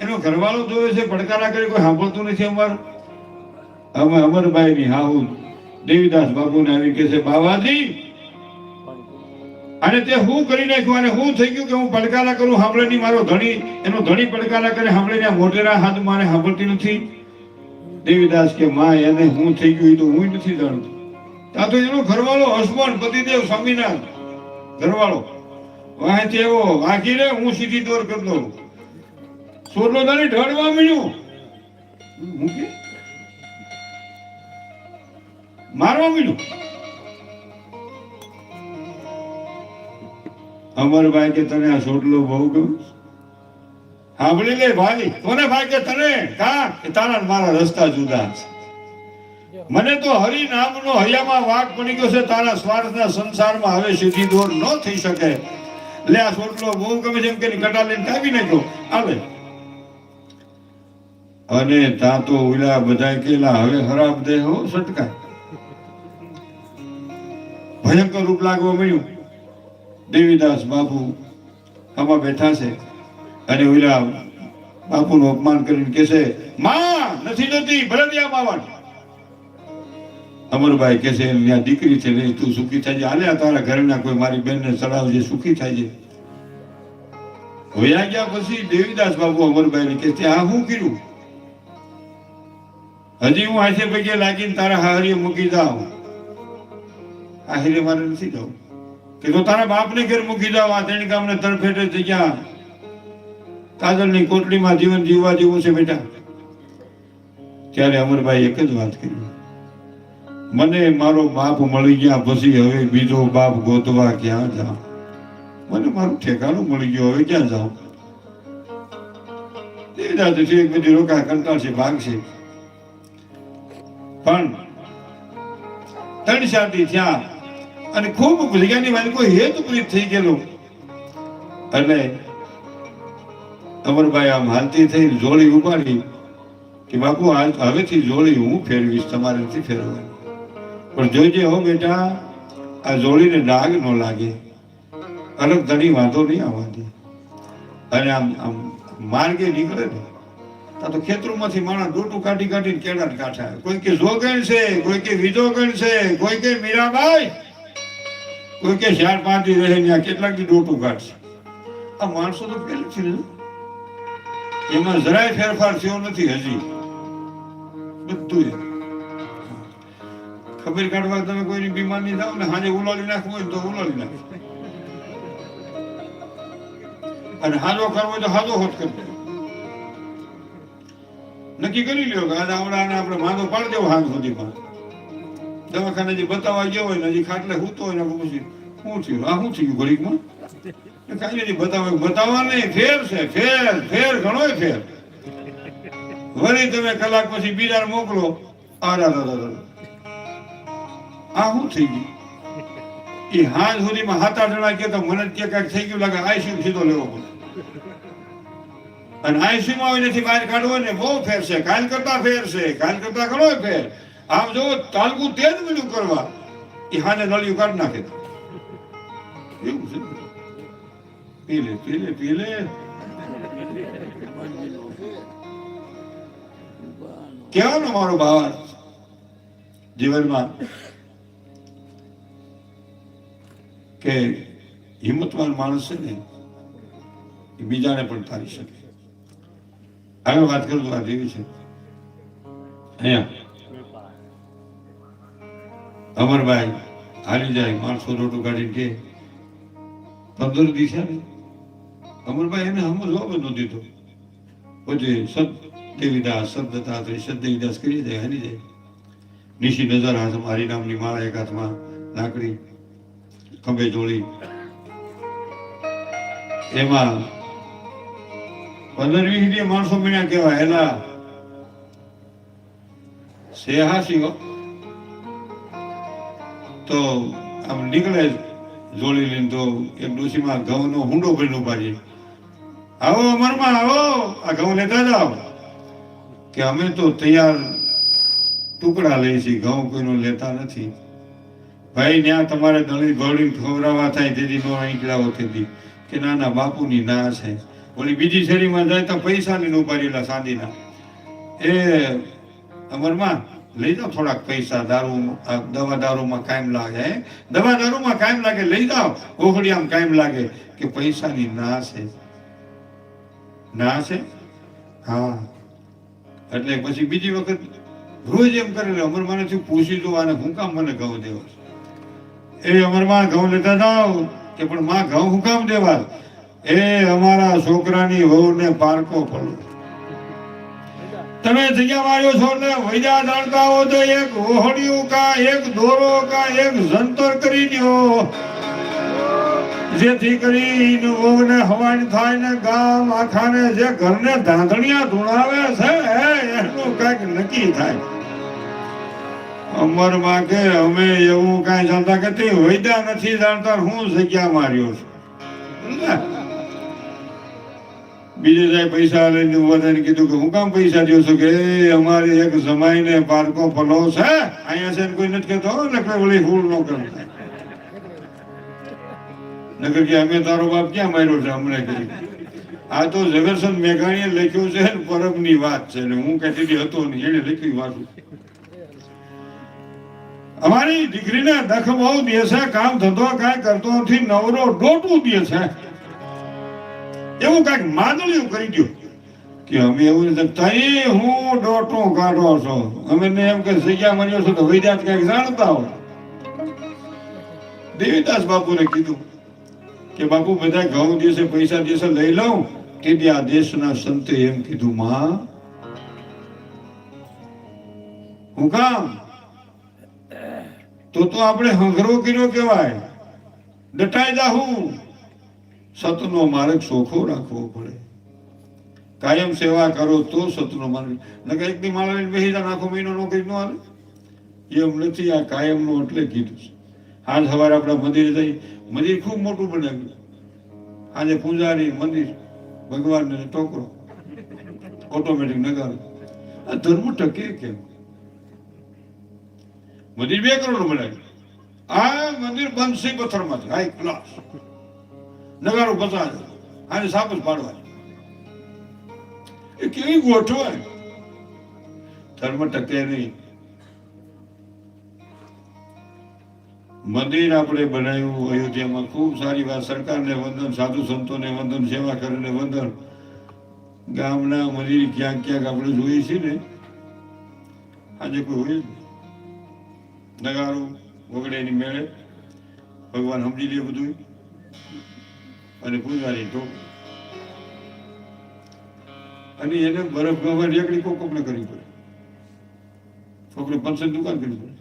એનો ઘરવાળો જોયો છે પડકારા કરી, કોઈ સાંભળતું નથી અમારું. અમે અમરભાઈ ની હાહુ દેવીદાસ બાપુને આવી કે છે, બાવાજી, અને તે હું કરી નાખ્યું, અને હું થઈ ગયું કે હું પડકારા કરું સાંભળે નહીં મારો ધણી, એનો ધણી પડકારા કરે સાંભળે ને મોટેરા હાથ મારે સાંભળતી નથી. દેવીદાસ કે, માં, એને હું થઈ ગયું તો હું નથી જાણતો. ત્યાં તો એનો ઘરવાળો હસબન્ડ પતિદેવ સ્વામિનારાયણ, ઘરવાળો. વાંચે એવો વાંકી રે હું સીધી દોર કરી દઉં. તારી ઢળવા મળ્યું. મૂકી. મારવા મળ્યું. અમરભાઈ કે તને આ સોટલો બહુ ગયું સાંભળી લે ભાઈ. કોને ભાઈ કે તને, કા? કે તારા મારા રસ્તા જુદા છે. મને તો હરિ નામનો હૈયામાં વાઘ પડી ગયો છે. તારા સ્વાર્થના સંસારમાં હવે સીધી દોર ન થઈ શકે. લે આ સોટલો બહુ ગમે છે. એમ કે કટા લઈને કાપી નાખ્યો. આવે અને તા તો ઓલા બધા કેલા હવે ખરાબ દેહ હો, સટકા. ભયંકર રૂપ લાગવા મળ્યું દેવીદાસ બાપુ આમાં બેઠા છે અને ઓલા બાપુનું અપમાન કરીને કે છે, માં, નથી જતી, ભરતિયા બાવન. અમરભાઈ કે છે ત્યાં દીકરી છે, નહીં, તું સુખી થાય છે હાલે આ તારા ઘરના કોઈ મારી બેનને ચડાવજે સુખી થાય છે હોયા ગયા પછી દેવીદાસ બાબુ અમરભાઈ ને કે આ શું કર્યું? હજી હું હાથે પગે લાગીને તારા હારીએ મૂકી જાઉં. હારે મારે નથી જવું. કે તો તારા બાપને ઘેર મૂકી જાવ આ ત્રણ ગામને તરફેટે થઈ ગયા કાજલની કોટલીમાં જીવન જીવવા જેવું છે બેટા. ત્યારે અમરભાઈ એક જ વાત કરી. મને મારો બાપ મળી ગયા પછી હવે બીજો બાપ ગોતવા ક્યાં જાઉં? મને મારું ઠેકાણું મળી ગયું, હવે ક્યાં જાઉં? દેવદાસ છે, એક બધી રોકા કંટાળશે ભાગશે. પણ ત્રણ શાદી થયા અને ખૂબ જગ્યાની વાત કોઈ હેતુ પ્રીત થઈ ગયેલું. અને અમરભાઈ આમ હાલતી થઈ જોડી ઉપાડી કે બાપુ હવેથી જોડી હું ફેરવીશ, તમારે નથી ફેરવવાની પણ જોઈજે હો બેટા, આ જોડીને ડાઘ ન લાગે. અલગ ધણી વાંધો નહીં આવવાની અને આમ આમ માર્ગે નીકળે ને. આ તો ખેતરોમાંથી માણસ ડોટું કાઢી કાઢીને કેળા કાઢા. કોઈ કે જોગણ છે, કોઈ કે વિજોગણ છે, કોઈ કે મીરાબાઈ, કોઈ કે ચાર પાંચ રહે ત્યાં કેટલાક દી ડોટું કાઢશે. આ માણસો તો પેલું છે એમાં જરાય ફેરફાર થયો નથી હજી. બધું ખબર કાઢવા તમે કોઈની બીમારી થાવ ને હાજે ઉલાડી નાખવું હોય તો ઉલાડી નાખો. અને હાજો કરવો તો હાજો હોત કરી દે નક્કી કરી લ્યો કે આ દાવડાને આપણે માંદો પાડી દેવો હાથ સુધીમાં. દવાખાને જે બતાવવા ગયો હોય ને હજી ખાટલે હું હોય ને પછી શું થયું? આ શું થયું ઘડીકમાં? કાંઈ નથી બતાવે બતાવવા નહીં, ફેર છે, ફેર ફેર ઘણો ફેર. વળી તમે કલાક પછી બીજા મોકલો. આરા આ શું થઈ ગયું? એ હાજ સુધીમાં હાથ આઠ જણા કે તો મને કે કાંઈક થઈ ગયું લાગે, આઈસીયુ સીધો લેવો પડે. અને આઈસીયુ માં નથી બહાર કાઢવો ને બહુ ફેર છે. કાલ કરતા ફેર છે. કાલ કરતા ઘણો ફેર. આમ જો તાલકું તે જ બધું કરવા, એ હાને નળિયું કાઢી નાખે. એવું છે? પીલે પીલે પી લે પી લે કહેવાનો મારો ભાવાર્થ જીવનમાં કે હિંમતવાન માણસ છે ને બીજાને પણ તારી શકે. આગળ વાત કરું આ દેવી છે. અહીંયા. અમરભાઈ હારી જાય, માણસો રોટું કાઢીને કે, પંદર દિશા અમરભાઈ એને હમ જવાબ ન દીધો. પછી સત દેવીદાસ સદતા સદ દેવીદાસ કરી જાય હારી જાય? નિશી નજર હાથ મારી નામની માળા એક હાથમાં, લાકડી, ખંભે જોડી એમાં પંદર વીસ દી માણસો મળ્યા કેવા એલા સેહાસી હો. તો આમ નીકળે જોડી લઈને તો એક ડોશીમાં ઘઉંનો હુંડો ભરીને ઊભા છે. આવો અમરમાં, આવો. આ ઘઉં લેતા જાઓ. કે અમે તો તૈયાર ટુકડા લઈએ છીએ. ઘઉં કોઈનો લેતા નથી. ભાઈ ત્યાં તમારે દળી ભરડી ખવડાવવા થાય તેથી નો તેથી. કે ના ના બાપુની ના છે. ઓલી બીજી શેરીમાં જાય તો પૈસા ને ઉપાડેલા સાંદીના. એ અમરમાં લઈ જાઓ થોડાક પૈસા દારૂ દવા દારૂમાં કાયમ લાગે? દવા દારૂમાં કાયમ લાગે, લઈ જાઓ. ઓહડિયામાં કાયમ લાગે કે પૈસાની ના છે ના છે હા. એટલે પછી બીજી વખત રોજ એમ કરે અમર માને થી પૂછી જો આને હું કામ મને ઘઉં દેવો એ અમરમાં ઘઉં લેતા જાઓ કે, પણ માં, ઘઉં હું કામ દેવા એ અમારા છોકરાની વહુને પારકો પડો તમે જગ્યા માર્યો છો ને, વૈદા જાણતા હો તો એક ઓહડિયું કા, એક દોરો કા, એક જંતર કરી દ્યો. જેથી કરીને વહુને હવાન થાય ને ગામ આખાને જે ઘરને ધાંધણિયા ધૂણાવે છે એનું કંઈક નક્કી થાય. અમરમાં કે અમે એવું કાંઈ જાણતા કે તે વૈદા નથી જાણતા, હું જગ્યા માર્યો છું? બીજે પૈસા લઈને ઊભા થઈને કીધું કે હું કામ પૈસા દો કે અમારે એક જમાઈને પારકો પલો છે. અહીંયા છે કોઈ નથી કહેતો નકર ફૂલ નો કરતા નકર કે, અમે તારો બાપ ક્યાં માર્યો છે અમને કહ્યું આ તો ઝવેરચંદ મેઘાણીએ લખ્યું છે ને, પરબની વાત છે ને, હું કહેતી હતો નહીં એને લખ્યું વાતું. અમારી દીકરીને દખ બહુ દે છે, કામ ધંધો કાંઈ કરતો નથી, નવરો ડોટું દે છે. એવું કાંઈક માદળિયું કરી દો કે અમે એવું નથી તઈ હું ડોટું કાઢો છો. અમે ને એમ કે જગ્યા મળ્યો છો તો વૈદ્યાત કાંઈક જાણતા હો. દેવીદાસ બાપુને કીધું કે બાપુ, બધા ઘઉં દિવસે પૈસા દિવસે લઈ લઉં. કે આ દેશના સંતે એમ કીધું, માં, હું કામ? તો તો આપણે હંગરો કર્યો કહેવાય. દટાઈ જાહું. સતનો માર્ગ સોખો રાખવો પડે. કાયમ સેવા કરો તો સતનો માર્ગ. નકર એક દી માળા બેસી જાય આખો મહિનો નોકરી ન હાલે. એમ નથી, આ કાયમનો એટલે કીધું છે. આજ સવારે આપણા મંદિરે જઈ, મંદિર ખૂબ મોટું બનાવ્યું. આજે પૂજારી, મંદિર, ભગવાનને ટોકરો ઓટોમેટિક નગારો. આ ધર્મ ટકે કેમ? મંદિર બે કરોડ બનાવ્યું. આ મંદિર બનશે પથ્થરમાંથી હાઈ ક્લાસ નગારો પચાસ આને સાપ જ પાડવા એ કેવી ગોઠવાય ધર્મ ટકે નહીં. મંદિર આપણે બનાવ્યું, અયોધ્યામાં ખૂબ સારી વાત. સરકારને વંદન, સાધુ સંતોને વંદન, સેવા કરીને વંદન. ગામના મંદિર ક્યાંક ક્યાંક આપણે જોઈએ છીએ ને, આજે કોઈ હોય. નગારો વગડેની મેળે ભગવાન સમજી લે બધું અને પૂજારી તો અને એને બરફ ગવા રેકડી કોક કોકને કરવી પડે. કોકને પંચન દુકાન કરવી પડે.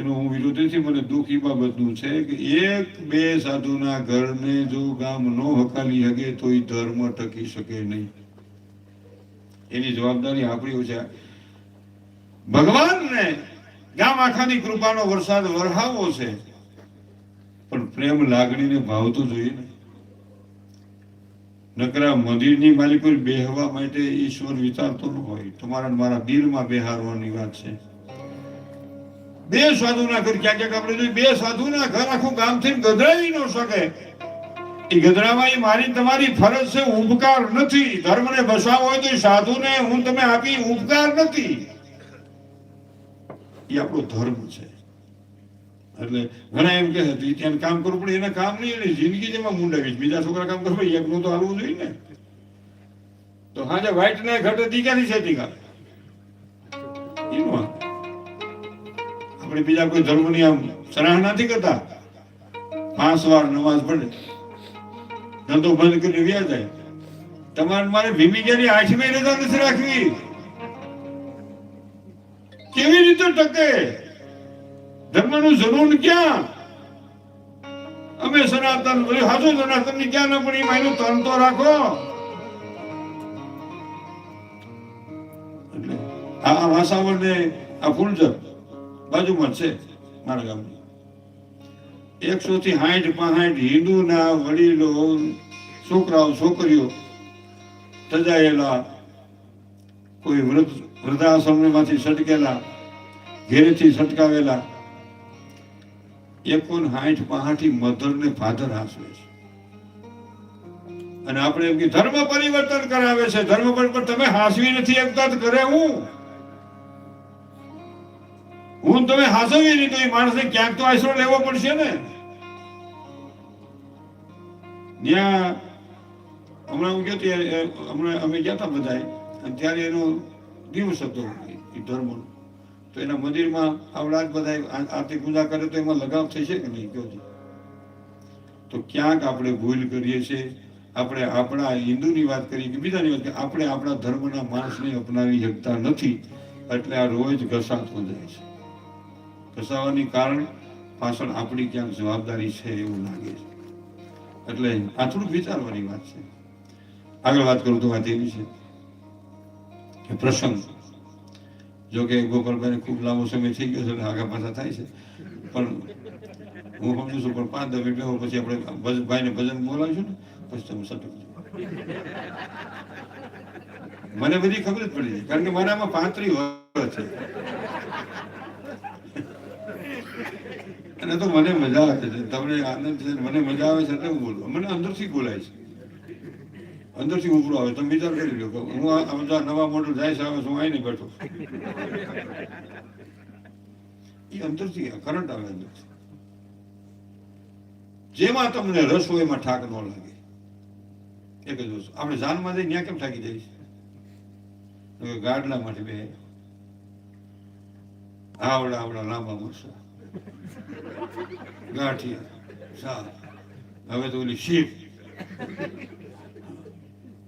એનો હું વિરોધ નથી, મને દુઃખ એ બાબતનું છે કે એક બે સાધુના ઘરને જો ગામ નો હકાલી શકે તો એ ધર્મ ટકી શકે નહીં. એની જવાબદારી આપણી છે. ભગવાનને ગામ આખાની કૃપાનો વરસાદ વરહાવો છે. પ્રેમ લાગણીને ભાવતો જોઈએ ને. નકરા મંદિરની માલિકો બેહવા માટે ઈશ્વર વિચારતો ન હોય. તમારા મારા દિલમાં બેહારવાની વાત છે. બે સાધુના ઘર ક્યાં ક્યાંક આપણે જોઈએ બે સાધુના ઘર આખું ગામથી ગધરાવી ન શકે. એ ગધરામાં એ મારી તમારી ફરજ છે ઉપકાર નથી. ધર્મને બસાવો હોય તો એ સાધુને હું તમે આપી ઉપકાર નથી. એ આપણો ધર્મ છે. એટલે ઘણા એમ કે ત્યાં કામ કરવું પડે, એને કામ નહીં એની જિંદગી જેમાં મુંડાવી બીજા છોકરા કામ કરવા એકનું તો હાલવું જોઈએ ને. તો હાજે વ્હાઈટ ને ઘટે દીકારી છે દીકા એનું. આપણે બીજા કોઈ ધર્મની આમ સરાહ નથી કરતા. પાંચ વાર નમાઝ પડે ધંધો બંધ કરીને વ્યા જાય. તમારે મારે ભીમિકાની આઠમી રજા નથી રાખવી? કેવી રીતે ટકે? ધર્મનું જનૂન ક્યાં? અમે સનાતન હાજુ સનાતનની ક્યાં પણ એમાં તન તો રાખો. આ વાસાવળ ને આ ફૂલજર બાજુમાં છે મારા ગામની. એકસો થી સાઠ પાંઠ હિન્દુના વડીલો, છોકરાઓ, છોકરીઓ સજાયેલા કોઈ વૃદ્ધ વૃદ્ધાશ્રમમાંથી સટકેલા ઘેરેથી સટકાવેલા એકોન સાઠ પાંઠી મધર ને ફાધર હાસવે છે. અને આપણે એમ કે ધર્મ પરિવર્તન કરાવે છે. ધર્મ પરિવર્તન તમે હાસવી નથી એકતા કરે હું. હું તમે હાંસવી નહીં તો એ માણસને ક્યાંક તો આશરો લેવો પડશે ને. ત્યાં હમણાં હું ગયો હમણાં અમે ગયા હતા બધા ત્યારે એનો દિવસ હતો ધર્મનો. તો એના મંદિરમાં આવડા જ બધા આરતી પૂજા કરે તો એમાં લગાવ થશે કે નહીં? કહો તો ક્યાંક આપણે ભૂલ કરીએ છીએ. આપણે આપણા હિન્દુની વાત કરીએ કે બીજાની વાત કરીએ, આપણે આપણા ધર્મના માણસને અપનાવી શકતા નથી. એટલે આ રોજ ઘસાતો જાય છે. ઘસાવાની કારણ પાછળ આપણી ક્યાંક જવાબદારી છે એવું લાગે છે. એટલે આ થોડુંક વિચારવાની વાત છે. આગળ વાત કરું તો વાત એવી છે કે પ્રસંગ જો કે ગોપાલભાઈને ખૂબ લાંબો સમય થઈ ગયો છે એટલે આગા પાછા થાય છે. પણ હું સમજુ છું, પણ પાંચ દસ મિનિટ બેહો પછી આપણે ભાઈને ભજન બોલાવીશું ને, પછી તમે સટકજો મને બધી ખબર જ પડી જાય કારણ કે મારા આમાં પાંત્રી વર્ષ છે. અને તો મને મજા આવે છે. તમને આનંદ છે મને મજા આવે છે એટલે હું બોલું. મને અંદરથી બોલાય છે. અંદરથી ઉભરો આવે તમે વિચાર કરી લો કે હું આ બધા નવા મોડલ જાય છે આવે હું હું નહીં બેઠો એ અંદરથી કરંટ આવે અંદરથી. જેમાં તમને રસ હોય એમાં ઠાક ન લાગે. એક જ વસ્તુ આપણે જાનમાં જઈ ત્યાં કેમ થાકી જઈશ ગાડલા માટે બે. આવડા આવડા લાંબા મરસા. ગાંઠિયા સા હવે તો ઓલી શીપ.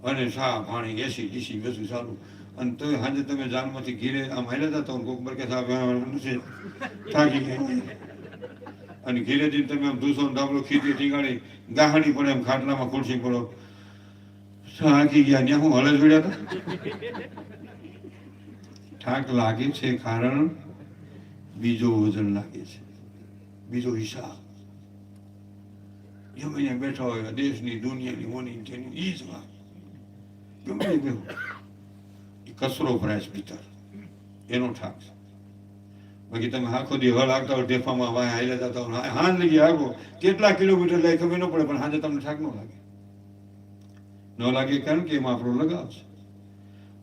અને સા પાણી એસી ડીસી બધું ચાલુ. અને તો સાંજે તમે જાનમાંથી ઘીરે આમ હાલ્યા હતા કોક બર કે નથી થાકી ગયા અને ઘીરે જઈને તમે આમ દૂસો ડાબલો ખીચી ટીંગાડી, દાહણી પડે એમ ખાટલામાં ખુરશી પડો. થાકી ગયા, ત્યાં હું હલે જોડ્યા હતા. થાક લાગે છે કારણ બીજો વજન લાગે છે. બીજો હિસાબ. જમીને બેઠા હોય દેશની દુનિયાની મોની તેની એ જ વાત. ગમે દેવું એ કચરો ભરાય ભીતર એનો ઠાક છે. બાકી તમે આખો દી હળ આગતા હોય, ઢેફામાં વાય હાલ્યા જતા હોય હાન લગી આગો કેટલા કિલોમીટર લઈ ખબર ન પડે, પણ હાજે તમને ઠાક ન લાગે. ન લાગે કારણ કે એમાં આપણો લગાવ છે.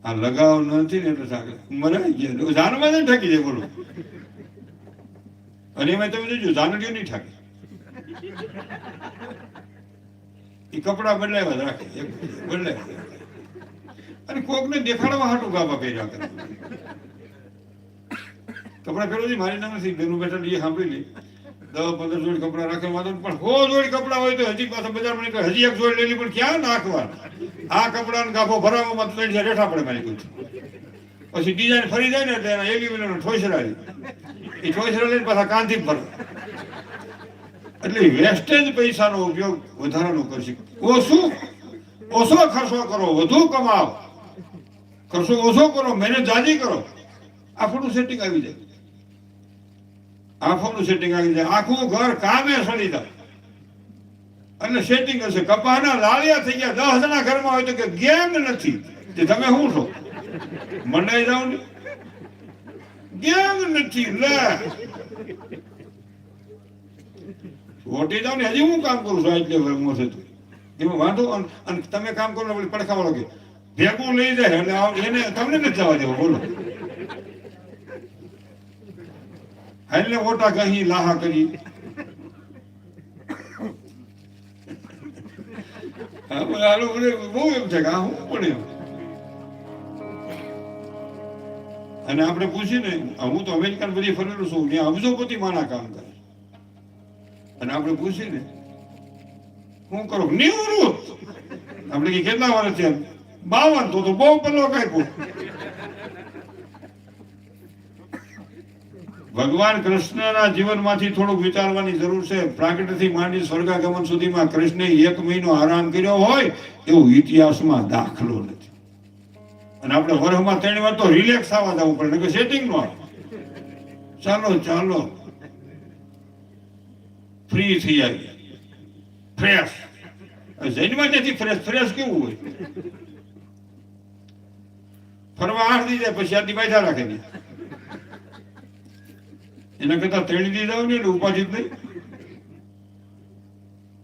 આ લગાવ નથી ને એટલે ઠાક આવી ગયા જાનમાં જ ઠાકી જાય બોલો. અને એમાં તમે જોજો, જાનડીઓ નહીં ઠાકે. એ કપડા બદલાવ્યા રાખે. બદલાવ્યા. અને કોકને દેખાડવા હાટું ગાભા પહેર્યા કરે. કપડા પહેરો મારી નામ નથી ઘરનું બેઠા એ સાંભળી લે દસ પંદર જોડી કપડા રાખે વાંધો પણ સો જોડી કપડા હોય તો હજી પાછા બજારમાં નીકળે. હજી એક જોડી લેલી પણ ક્યાં નાખવા આ કપડાનો ગાભો ભરાવામાં ત્રણ ચાર રેઠા પડે મારી કોઈ. પછી ડિઝાઇન ફરી જાય ને એટલે એના એલ્યુમિનિયમ ઠોસરા એ ઠોસરા લઈને પાછા કાંધી ભર. એટલે વેસ્ટેજ પૈસાનો ઉપયોગ વધારાનો કરશે ઓછું, ઓછો ખર્ચો કરો, વધુ કમાઓ ખર્ચો ઓછો કરો, મહેનત જાજી કરો. આફોનું સેટિંગ આવી જાય. આફોનું સેટિંગ આવી જાય. આખું ઘર કામે સડી જાય. એટલે સેટિંગ હશે. કપાના લાલિયા થઈ ગયા. દસ જણા ઘરમાં હોય તો કે ગેમ નથી. તે તમે શું છો? મંડાઈ જાઓ ને? ગેમ નથી. લે. વોટી જાવ ને, હજી હું કામ કરું છું? એટલે મોસે તું. એમાં વાંધો? અને તમે કામ કરો ને પડખા વાળો કે ભેગું લઈ જાય એટલે એને તમને નથી જવા દેવો, બોલો. એટલે ઓટા કહી લાહા કરી. બહુ છે કે હું પણ એમ. અને આપણે પૂછીને હું તો અમેરિકન બધી ફરેલું છું, ત્યાં અબજોપતિ માના કામ કરે. અને આપણે પૂછીને હું કરો? નિવૃત્ત. આપણે કેટલા વર્ષ થયા? બાવન તો બહુ પેલો કાપ્યો. ભગવાન કૃષ્ણના જીવનમાંથી થોડુંક વિચારવાની જરૂર છે. પ્રાગટ્યથી માંડી સ્વર્ગાગમન સુધીમાં કૃષ્ણે એક મહિનો આરામ કર્યો હોય એવું ઇતિહાસમાં દાખલો નથી. અને આપણે વર્ષમાં ત્રણ વાર તો રિલેક્સ થવા જવું પડે કે સેટિંગ નો ચાલો ચાલો. ફ્રી થઈ આવી ફ્રેશ જૈનમાં નથી ફ્રેશ ફ્રેશ કેવું હોય? ફરવા આઠ દી જાય, પછી આટલી બેઠા રાખે નહીં. એના કરતા ત્રણ દી જાવ ને ઉપાધિ નહીં.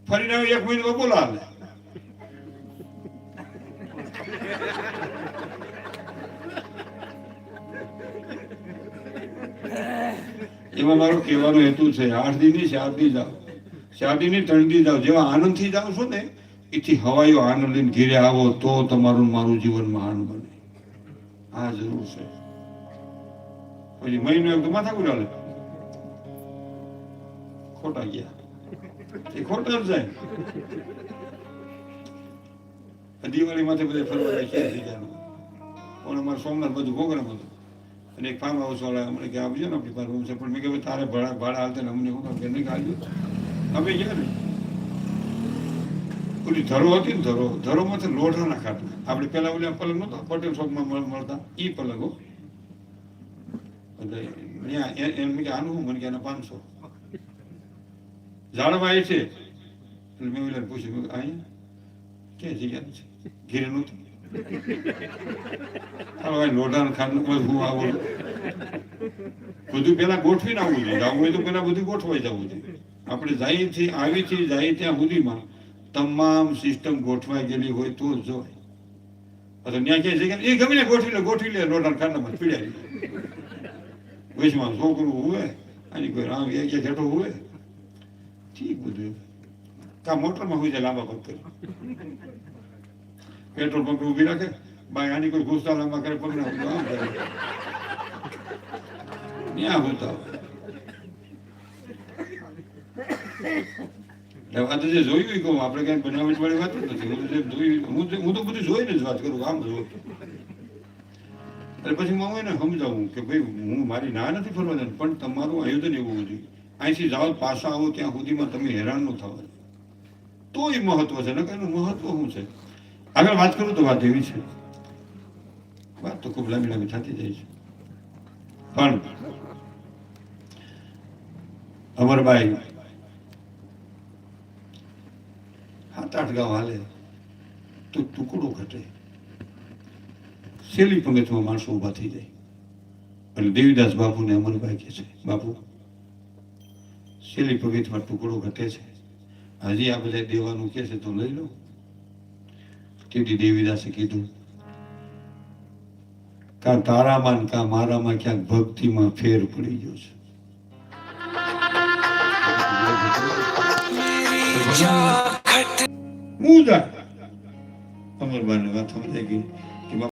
ફરીને એક મહિનો બોલા હાલે એમાં મારો કહેવાનો હેતુ છે, આઠની ચાર દી જાઓ. ચારની ત્રણ દી જાઓ. જેવા આનંદથી જાઓ છો ને, એથી હવાયો આનંદ લઈને ઘેરે આવો, તો તમારું મારું જીવનમાં આનંદ બને. આ જરૂર છે પછી મહિનો એક તો માથા કુડાલે ખોટા ગયા. એ ખોટા જ જાય. દિવાળી માથે બધા ફરવા ગયા ક્યાં થઈ ગયા. પણ અમારે સોમનાથ બધું પ્રોગ્રામ હતો. અને એક ફાર્મ હાઉસ વાળા અમને કે આવજો ને આપણી પાસે રૂમ છે. પણ મેં કીધું તારે ભાડા ભાડા હાલતા ને અમને કહું કે નહીં ખાજો. અમે ગયા ને. ઓલી ધરો હતી ને ધરો. ધરોમાંથી લોઢાના ખાટલા આપણે પેલા ઓલા પલંગ નહોતા પટેલ શોપમાં મળતા. એ પલંગો એમ કે આનું શું? મને કે પાંચસો. ઝાડમાં એ છે. એટલે મેં ઓલા પૂછ્યું અહીંયા? ક્યાં જગ્યા છે? ઘીરે નહોતી. હું આવું. બધું પેલા ગોઠવીને આવવું જોઈએ. જવું બધું ગોઠવાઈ જવું જોઈએ. આપણે જાય છે આવી છે જાય ત્યાં સુધીમાં. તમામ સિસ્ટમ ગોઠવાઈ ગયેલી હોય તો જ જોવાય અથવા ત્યાં ક્યાંય જગ્યા એ ગમે ને ગોઠવી લે ગોઠવી લે. લોટાના ખાંડામાં પીડ્યા વૈશમાં છોકરું હોય, આની કોઈ રામ એક કે હોય. ઠીક બધું. કા મોટરમાં હોય જાય લાંબા પગ કરી. પેટ્રોલ પંપ ઊભી રાખે. ભાઈ આની કોઈ ઘૂસતા લાંબા કરે પગ ના આમ કરે. ત્યાં હોતા હોય. આ તો જે જોયું કહું આપણે કઈ બનાવટ વાળી વાત નથી હું જે જોયું હું તો- બધું જોઈને જ વાત કરું, આમ જોઉં એટલે પછી હું એને સમજાવું કે ભાઈ, હું મારી ના નથી ફરવા દેવાની પણ તમારું આયોજન એવું હોવું જોઈએ. અહીંથી જાઓ, પાછા આવો, ત્યાં સુધીમાં તમે હેરાન ન થવા. તો એ મહત્વ છે ને એનું મહત્વ શું છે? આગળ વાત કરું તો વાત એવી છે. વાત તો ખૂબ લાંબી લાંબી થતી જાય છે. પણ, અમરભાઈ સાત આઠ ગાવ હાલે, તો ટુકડો ઘટે. સેલી પંગતમાં માણસો ઊભા થઈ જાય. અને દેવીદાસ બાપુને અમરભાઈ કહે છે, બાપુ સેલી પગથમાં ટુકડો ઘટે છે. હજી આ બધા દેવાનું કે છે તો લઈ લો. તેથી દેવીદાસે કીધું, કા તારામાં કા મારામાં ક્યાંક ભક્તિમાં ફેર પડી ગયો છે. મુદા અમરબાને વાત સમજાઈ ગઈ